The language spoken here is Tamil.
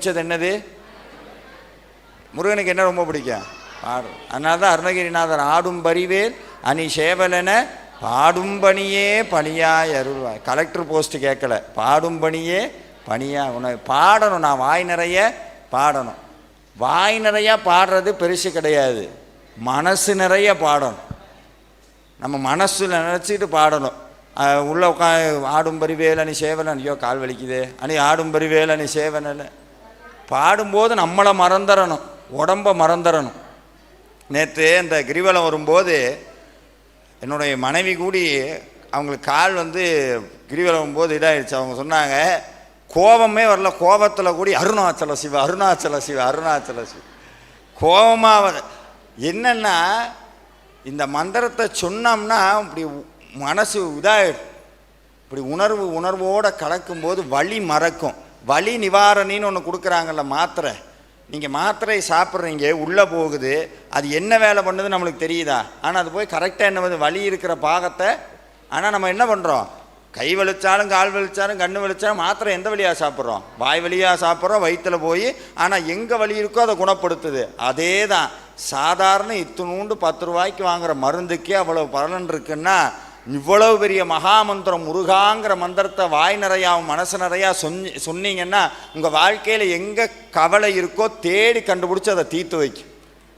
பிடிச்சது என்னது? முருகனுக்கு என்ன ரொம்ப பிடிக்கும்? பாடும். அதனால தான் அருணகிரிநாதர் ஆடும் பரிவேல் அணி சேவலன பாடும் பணியே பணியாய் அருள்வாய். கலெக்டர் போஸ்ட் கேட்கல. பாடும் பணியே பணியா உன பாடணும். நான் வாய் நிறைய பாடணும். வாய் நிறைய பாடுறது பெருசு கிடையாது. மனசு நிறைய பாடணும். நம்ம மனசில் நினச்சிட்டு பாடணும். உள்ளே உள்ள உட்கா ஆடும் பரிவேல் அணி சேவலன் ஐயோ கால் வலிக்குதே. அணி ஆடும் பரிவேல் அணி சேவனல் பாடும்போது நம்மளை மறந்துடணும் உடம்ப மறந்துடணும். நேற்று இந்த கிரிவலம் வரும்போது என்னுடைய மனைவி கூடி அவங்களுக்கு கால் வந்து கிரிவலம் போது இதாகிடுச்சு அவங்க சொன்னாங்க கோபமே வரல. கோபத்தில் கூடி அருணாச்சல சிவ அருணாச்சல சிவ அருணாச்சல சிவ. கோபமாக என்னென்னா இந்த மந்திரத்தை சொன்னோம்னா இப்படி மனசு இதாகிடும் இப்படி உணர்வு உணர்வோடு கலக்கும்போது வழி மறக்கும். வலி நிவாரணின்னு ஒன்று கொடுக்குறாங்கல்ல மாத்திரை. நீங்கள் மாத்திரை சாப்பிட்றீங்க உள்ளே போகுது அது என்ன வேலை பண்ணுது நம்மளுக்கு தெரியுதா? ஆனால் அது போய் கரெக்டாக என்ன வந்து வலி இருக்கிற பாகத்தை ஆனால் நம்ம என்ன பண்ணுறோம் கை வலிச்சாலும் கால் வலிச்சாலும் கண்ணு வலிச்சாலும் மாத்திரை எந்த வழியாக சாப்பிட்றோம்? வாய் வழியாக சாப்பிட்றோம் வயிற்றில் போய் ஆனால் எங்கே வலி இருக்கோ அதை குணப்படுத்துது. அதே தான் சாதாரண இத்தனூண்டு பத்து ரூபாய்க்கு வாங்குகிற மருந்துக்கே அவ்வளோ பலன் இருக்குன்னா இவ்வளவு பெரிய மகாமந்திரம் முருகாங்கிற மந்திரத்தை வாய் நிறையா மனசு நிறையா சொன்னி சொன்னீங்கன்னா உங்கள் வாழ்க்கையில் எங்கே கவலை இருக்கோ தேடி கண்டுபிடிச்சி அதை தீர்த்து வைக்கும்.